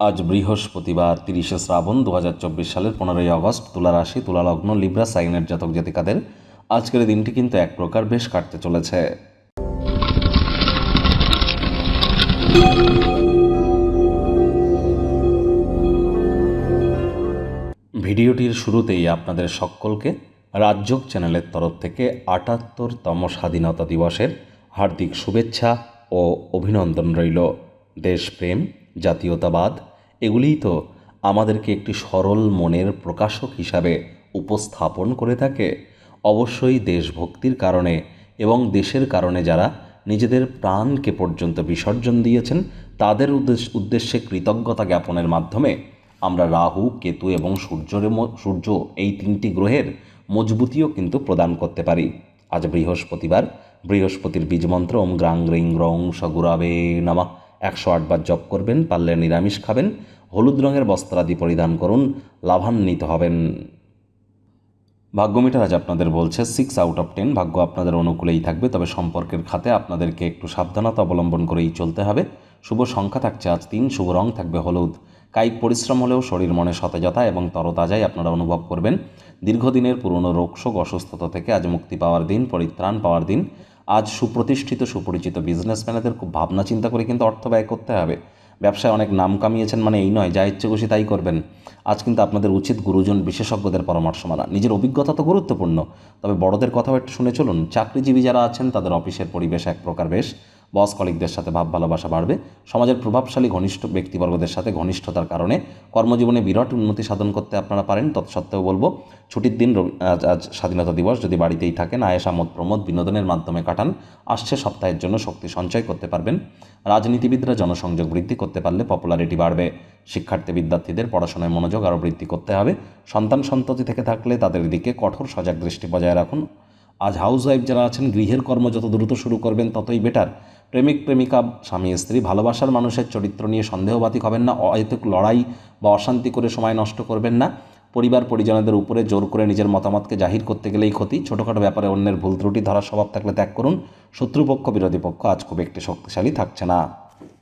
আজ বৃহস্পতিবার, তিরিশে শ্রাবণ দু হাজার চব্বিশ সালের পনেরোই আগস্ট, তুলা রাশি, তুলা লগ্ন, লিব্রা, সাইনের জাতক জাতিকাদের আজকের দিনটি কিন্তু এক প্রকার বেশ কাটতে চলেছে। ভিডিওটির শুরুতেই আপনাদের সকলকে রাজযোগ চ্যানেলের তরফ থেকে আটাত্তরতম স্বাধীনতা দিবসের হার্দিক শুভেচ্ছা ও অভিনন্দন রইল। দেশপ্রেম জাতীয়তাবাদ, এগুলিই তো আমাদেরকে একটি সরল মনের প্রকাশক হিসাবে উপস্থাপন করে থাকে। অবশ্যই দেশভক্তির কারণে এবং দেশের কারণে যারা নিজেদের প্রাণকে পর্যন্ত বিসর্জন দিয়েছেন, তাদের উদ্দেশ্য উদ্দেশ্যে কৃতজ্ঞতা জ্ঞাপনের মাধ্যমে আমরা রাহু, কেতু এবং সূর্যের সূর্য এই তিনটি গ্রহের মজবুতিও কিন্তু প্রদান করতে পারি। আজ বৃহস্পতিবার, বৃহস্পতির বীজমন্ত্র ওম গ্রাং গ্রিং রং সগুরাবে নামা। একশো আটবার জপ করবেন, পারলে নিরামিষ খাবেন, হলুদ রঙের বস্ত্রাদি পরিধান করুন, লাভান্বিত হবেন। ভাগ্যমিটার আজ আপনাদের বলছে সিক্স আউট অফ টেন ভাগ্য আপনাদের অনুকূলেই থাকবে, তবে সম্পর্কের খাতে আপনাদেরকে একটু সাবধানতা অবলম্বন করেই চলতে হবে। শুভ সংখ্যা থাকছে আজ তিন, শুভ রং থাকবে হলুদ। কায়িক পরিশ্রম হলেও শরীর মনে সতেজতা এবং তরতাজাই আপনারা অনুভব করবেন। দীর্ঘদিনের পুরনো রোগশোক অসুস্থতা থেকে আজ মুক্তি পাওয়ার দিন, পরিত্রাণ পাওয়ার দিন। আজ সুপ্রতিষ্ঠিত, সুপরিচিত বিজনেসম্যানেদের খুব ভাবনা চিন্তা করে কিন্তু অর্থ ব্যয় করতে হবে। ব্যবসায় অনেক নাম কামিয়েছেন মানে এই নয়, যা ইচ্ছে খুশি তাই করবেন। আজ কিন্তু আপনাদের উচিত গুরুজন, বিশেষজ্ঞদের পরামর্শ মানা নিজের অভিজ্ঞতা তো গুরুত্বপূর্ণ। তবে বড়দের কথাও একটু শুনে চলুন। চাকরিজীবী যারা আছেন, তাদের অফিসের পরিবেশ এক প্রকার বেশ বস কলিকদের সাথে ভাব ভালোবাসা বাড়বে। সমাজের প্রভাবশালী ঘনিষ্ঠ ব্যক্তিবর্গদের সাথে ঘনিষ্ঠতার কারণে কর্মজীবনে বিরাট উন্নতি সাধন করতে আপনারা পারেন, তৎসত্ত্বেও বলব। ছুটির দিন আজ আজ স্বাধীনতা দিবস, যদি বাড়িতেই থাকেন, আয়েস, আমোদ, প্রমোদ বিনোদনের মাধ্যমে কাটান। আসছে সপ্তাহের জন্য শক্তি সঞ্চয় করতে পারবেন। রাজনীতিবিদরা জনসংযোগ বৃদ্ধি করতে পারলে পপুলারিটি বাড়বে। শিক্ষার্থী, বিদ্যার্থীদের পড়াশোনায় মনোযোগ আরও বৃদ্ধি করতে হবে। সন্তান সন্ততি থেকে থাকলে তাদের দিকে কঠোর সজাগ দৃষ্টি বজায় রাখুন। আজ হাউস ওয়াইফ যারা আছেন, গৃহের কর্ম যত দ্রুত শুরু করবেন, ততই বেটার। প্রেমিক, প্রেমিকা, স্বামী, স্ত্রী, ভালোবাসার মানুষের চরিত্র নিয়ে সন্দেহবাতিক হবেন না, অহেতুক লড়াই বা অশান্তি করে সময় নষ্ট করবেন না। পরিবার, পরিজনদের উপরে জোর করে নিজের মতামতকে জাহির করতে গেলেই ক্ষতি। ছোটোখাটো ব্যাপারে অন্যের ভুল ত্রুটি ধরার স্বভাব থাকলে ত্যাগ করুন। শত্রুপক্ষ, বিরোধী পক্ষ আজ খুব একটি শক্তিশালী থাকছে না।